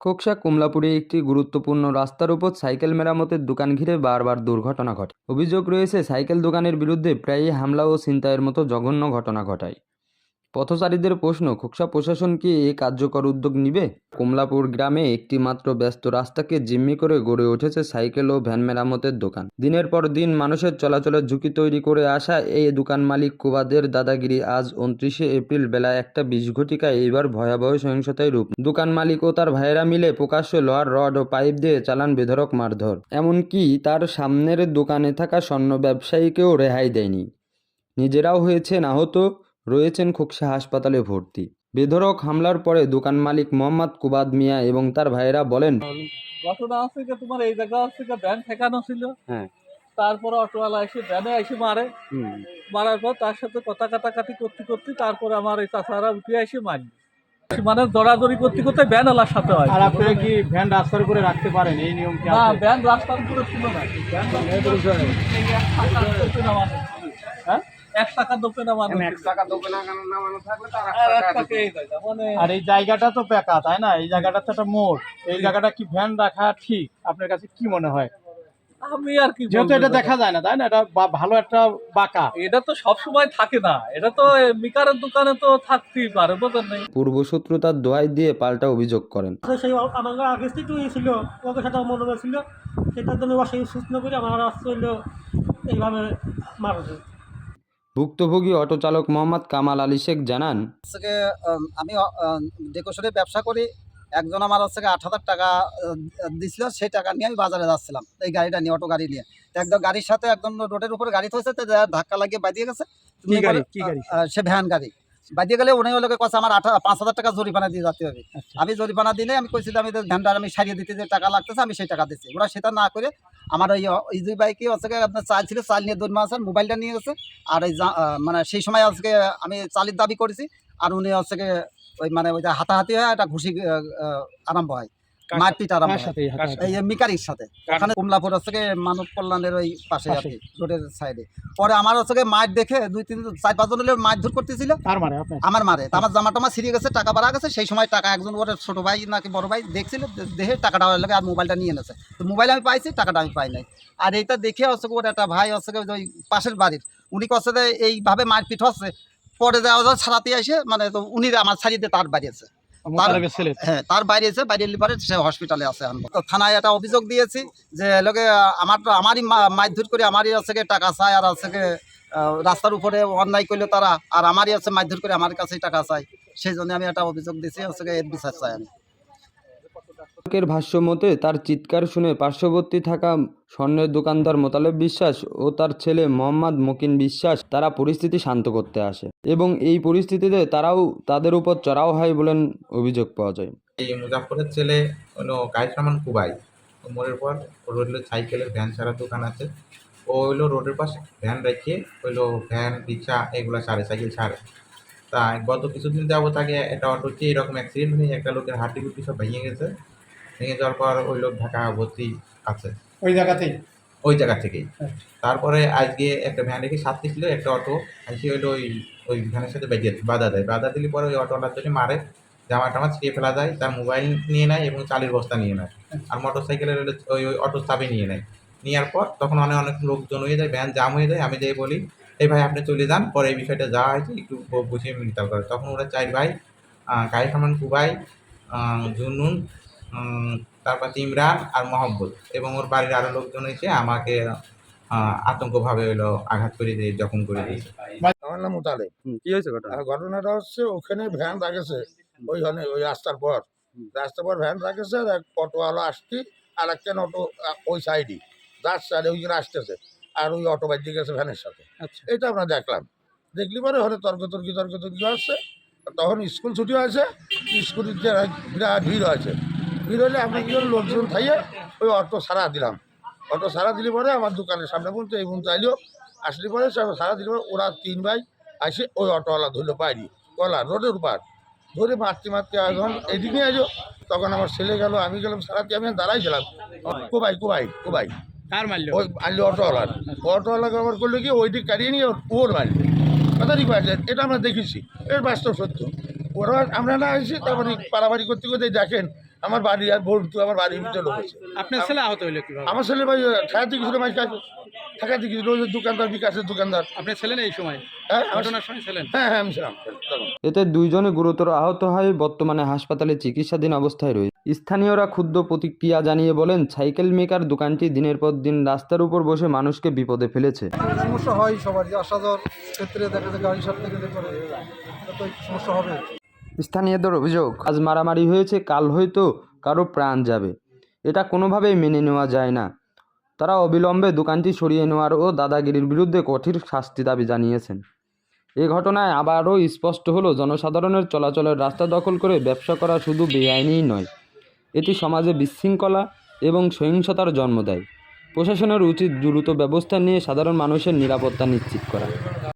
খোকসা কমলাপুরে একটি গুরুত্বপূর্ণ রাস্তার উপর সাইকেল মেরামতের দোকান ঘিরে বারবার দুর্ঘটনা ঘটে। অভিযোগ রয়েছে, সাইকেল দোকানের বিরুদ্ধে প্রায়ই হামলা ও ছিনতাইয়ের মতো জঘন্য ঘটনা ঘটায়। পথচারীদের প্রশ্ন, খোকসা প্রশাসন কি এ কার্যকর উদ্যোগ নিবে? কমলাপুর গ্রামে একটি মাত্র ব্যস্ত রাস্তাকে জিম্মি করে গড়ে উঠেছে সাইকেল ও ভ্যান মেরামতের দোকান। দিনের পর দিন মানুষের চলাচলের ঝুঁকি তৈরি করে আসা এই দোকান মালিক কুবাদের দাদাগিরি আজ উনত্রিশে এপ্রিল বেলা একটা বিশ ঘটিকায় এইবার ভয়াবহ সহিংসতায় রূপ। দোকান মালিক ও তার ভাইয়েরা মিলে প্রকাশ্য লোহার রড ও পাইপ দিয়ে চালান বেধরক মারধর। এমনকি তার সামনের দোকানে থাকা স্বর্ণ ব্যবসায়ীকেও রেহাই দেয়নি। নিজেরাও হয়েছেন আহত। রয়েছেন খোকসা হাসপাতালে ভর্তি। বেধরক হামলার পরে দোকান মালিক মোহাম্মদ কুবাদ মিয়া এবং তার ভাইয়েরা বলেন ঘটনা হচ্ছে যে তোমার এই জায়গা হচ্ছে যে ব্যান ঠেকানো ছিল। হ্যাঁ। তারপরে অটোওয়ালা এসে ব্যানে এসে মারে। মারার পর তার সাথে কথা কাটাকাটি করতে করতে তারপরে আমার এই চাষারা উঠে এসে মারি। মানে দৌড়াদৌড়ি করতে করতে ব্যান আলার সাথে হয়। আর আপনারা কি ভ্যান রাস্তার উপরে রাখতে পারেন? এই নিয়ম কি না আছে? ব্যান রাস্তার উপরে ছিল না। ব্যান আর এক এই মানে আর এই জায়গাটা তো পেকা তাই না? এই জায়গাটা তো একটা মোড়। এই জায়গাটা কি ভ্যান রাখা ঠিক? আপনার কাছে কি মনে হয়? আমি আর কি যেহেতু এটা দেখা যায় না তাই না? এটা বা- ভালো একটা বাঁকা। এটা তো সব সময় থাকে না। এটা তো মিকারের দোকানে তো থাকতেই পারে বোঝেন নাই। পূর্বশত্রুতার দোহাই দিয়ে পাল্টা অভিযোগ করেন। তো সেই আমার আগে থেকেই ছিল ওকে সাথে মনোবল ছিল। সেটার জন্য সেই সুস্থ করে আমার আসতে হইল এইভাবে মারছে ভুক্তভোগী অটো চালক মোহাম্মদ কামাল আলী শেখ জানান আমি ডেকোরেশনের ব্যবসা করি একজন আমার হচ্ছে আট হাজার টাকা দিছিল সেই টাকা নিয়ে আমি বাজারে যাচ্ছিলাম এই গাড়িটা নিয়ে অটো গাড়ি নিয়ে। একদম গাড়ির সাথে একদম রোডের উপরে গাড়ি থয়েছে ধাক্কা লাগিয়ে বাঁধিয়ে গেছে। সে ভ্যান গাড়ি। বাদিয়ে গেলে উনি ওলোকে কথা আমার আঠা পাঁচ হাজার টাকা জরিমানা দিয়ে যেতে হবে। আচ্ছা। আমি জরিমানা দিলে আমি কইছি যে আমি ধ্যানটা আমি সারিয়ে দিতে যে টাকা লাগতেছে আমি সেই টাকা দিচ্ছি ওরা সেটা না করে আমার ওই ওই দুই বাইকে আজকে আপনার চাল ছিল চাল নিয়ে দুই মাস মোবাইলটা নিয়ে গেছে। আর ওই মানে সেই সময় আজকে আমি চালের দাবি করেছি আর উনি হচ্ছে ওই মানে ওই যে হাতাহাতি হয় একটা ঘুষি আরম্ভ হয়। কার মারপিট আরম্ভ কার সাথে এই হাতাহাতি? এই যে মিকারির সাথে। ওখানে কমলাপুর হচ্ছে মানব কল্যাণের ওই পাশে আর কি রোডের সাইডে। পরে আমার হচ্ছে মাঠ দেখে দুই তিন চার পাঁচজন হলে মাছ ধর করতেছিল। তার মানে আপনার? আমার মারে। আমার জামা টামা ছিঁড়ে গেছে টাকা বাড়া গেছে সেই সময় টাকা একজন ওর ছোট ভাই নাকি বড় ভাই দেখছিল দেখে টাকাটা লাগে আর মোবাইলটা নিয়ে এনেছে। তো মোবাইল আমি পাইছি টাকাটা আমি পাই নাই। আর এইটা দেখে হচ্ছে ওর একটা ভাই হচ্ছে ওই পাশের বাড়ির উনি কচ্ছে যে এইভাবে মারপিট হচ্ছে পরে যাওয়া যাওয়া ছাড়াতে এসে মানে উনি আমার ছাড়িয়ে দিয়ে তার বাড়ি আছে। হ্যাঁ তার বাইরে এসে বাইরে এলে সে হসপিটালে আছে থানায় একটা অভিযোগ দিয়েছি যে লোকে আমার তো আমারই মারধর করে আমারই হচ্ছে টাকা চায় আর হচ্ছে রাস্তার উপরে অন্যায় করল তারা আর আমারই আছে মারধর করে আমার কাছেই টাকা চায় সেই জন্য আমি একটা অভিযোগ দিয়েছি হচ্ছে এর বিচার চাই আমি। এর ভাষ্য মতে, তার চিৎকার শুনে পার্শ্ববর্তী থাকা স্বর্ণের দোকানদার মোতালেব বিশ্বাস ও তার ছেলে মোহাম্মদ মকিন বিশ্বাস, তারা পরিস্থিতি শান্ত করতে আসে এবং এই পরিস্থিতিতে তারাও তাদের উপর চড়াও হয় বলেন অভিযোগ পাওয়া যায়। এই মুজাফরের ছেলে হলো কায়েস রহমান কুবাই। মোড়ের পর হলো সাইকেলের ভ্যান ছাড়ার দোকান আছে। ও হইল রোডের পাশে ভ্যান রেখে হইল ভ্যান, রিক্সা এগুলো ছাড়ে, সাইকেল ছাড়ে। তা গত কিছুদিন যাব তাকে একটা অটোতে এরকম অ্যাক্সিডেন্ট হয়ে একটা লোকের হাঁটি গুটি সব ভেঙে গেছে। ভেঙে যাওয়ার পর ওই লোক ঢাকা ভর্তি আছে। ওই জায়গাতেই? ওই জায়গা থেকেই। আচ্ছা। তারপরে আজকে একটা ভ্যান রেখে সাথে ছিল একটা অটো আজকে হইল ওই ওই ভ্যানের সাথে বেজে বাধা দেয়। বাধা দিলে পরে ওই অটোওয়ালার জন্য মারে জামা টামা ছিঁড়ে ফেলা যায় তার মোবাইল নিয়ে নেয় এবং চালের বস্তা নিয়ে নেয়। আর মোটর সাইকেলের ওই ওই অটো চাবি নিয়ে নেয়। নেওয়ার পর তখন অনেক অনেক লোকজন হয়ে যায় ভ্যান জাম হয়ে যায় আমি যাই বলি এই ভাই আপনি চলে যান পরে এই বিষয়টা যা হয়েছে একটু বুঝিয়ে মিলিতাল করে। তখন ওরা চার ভাই কায়েস রহমান কুবাই জুনুন তারপর ইমরান আর মোহাম্মদ এবং ওর বাড়ির আরও লোকজন এসে আমাকে আতঙ্কভাবে হলো আঘাত করে দিয়ে জখম করে দিয়েছে। আমার নাম মোতালে কি হয়েছে ঘটনা? ঘটনাটা হচ্ছে ওখানে ভ্যান রাখেছে ওইখানে ওই রাস্তার পর। রাস্তার পর ভ্যান রাখেছে আর এক অটোওয়ালা আসছি আর একটা অটো ওই সাইডই যার সাইডে ওইখানে আসতেছে আর ওই অটো বাজিয়ে গেছে ভ্যানের সাথে। আচ্ছা। এটা আমরা দেখলাম। দেখলি পরে হলে তর্ক তর্কি তর্ক তর্কি আসছে তখন স্কুল ছুটি হয়েছে স্কুলের যে বিরাট ভিড় হয়েছে ভিড় হলে আমরা কি লোকজন খাইয়ে ওই অটো সারা দিলাম। অটো সারা দিলে পরে আমার দোকানের সামনে পর্যন্ত এই পর্যন্ত আইলো। আসলে পরে সারা দিলে পরে ওরা তিন ভাই আসে ওই অটোওয়ালা ধরলো পাইনি কলা রোডের উপর। ধরে মারতে মারতে এখন এদিকে আইলো তখন আমার ছেলে গেল আমি গেলাম সারাতে আমি দাঁড়াইছিলাম কোবাই কোবাই কোবাই। কার মারলো? ওই আনলো অটোওয়ালার। অটোওয়ালাকে আবার করল কি ওই দিক কাটিয়ে নিয়ে ওর- মারলো। কথা ঠিক আছে এটা আমরা দেখেছি এর বাস্তব সত্য। ওরা আমরা না এসে তারপরে পাড়াবাড়ি করতে করতে দেখেন আমার বাড়ি আর বলতো আমার বাড়ির ভিতরে লোক আছে। আপনার ছেলে আহত হইল কীভাবে? আমার ছেলে ভাই ঠেকাতে গেছিল মাছ ঠেকাতে গেছিল যে দোকানদার বিকাশের দোকানদার। আপনি ছিলেন এই সময়? হ্যাঁ হ্যাঁ হ্যাঁ। এতে দুইজনে গুরুতর আহত হয় বর্তমানে হাসপাতালে চিকিৎসাধীন অবস্থায় রয়েছে। স্থানীয়রা ক্ষুদ্র প্রতিক্রিয়া জানিয়ে বলেন সাইকেল মেকার দোকানটি দিনের পর দিন রাস্তার উপর বসে মানুষকে বিপদে ফেলেছে। সমস্যা হয় সবারই আসা যাওয়ার ক্ষেত্রে দেখা যায় গাড়ি একটু সমস্যা হবে। স্থানীয়দের অভিযোগ, আজ মারামারি হয়েছে, কাল হয়তো কারও প্রাণ যাবে। এটা কোনোভাবেই মেনে নেওয়া যায় না। তারা অবিলম্বে দোকানটি সরিয়ে নেওয়ার ও দাদাগিরির বিরুদ্ধে কঠিন শাস্তি দাবি জানিয়েছেন। এ ঘটনায় আবারও স্পষ্ট হলো, জনসাধারণের চলাচলের রাস্তা দখল করে ব্যবসা করা শুধু বেআইনিই নয়, এটি সমাজে বিশৃঙ্খলা এবং সহিংসতার জন্ম দেয়। প্রশাসনের উচিত দ্রুত ব্যবস্থা নিয়ে সাধারণ মানুষের নিরাপত্তা নিশ্চিত করা।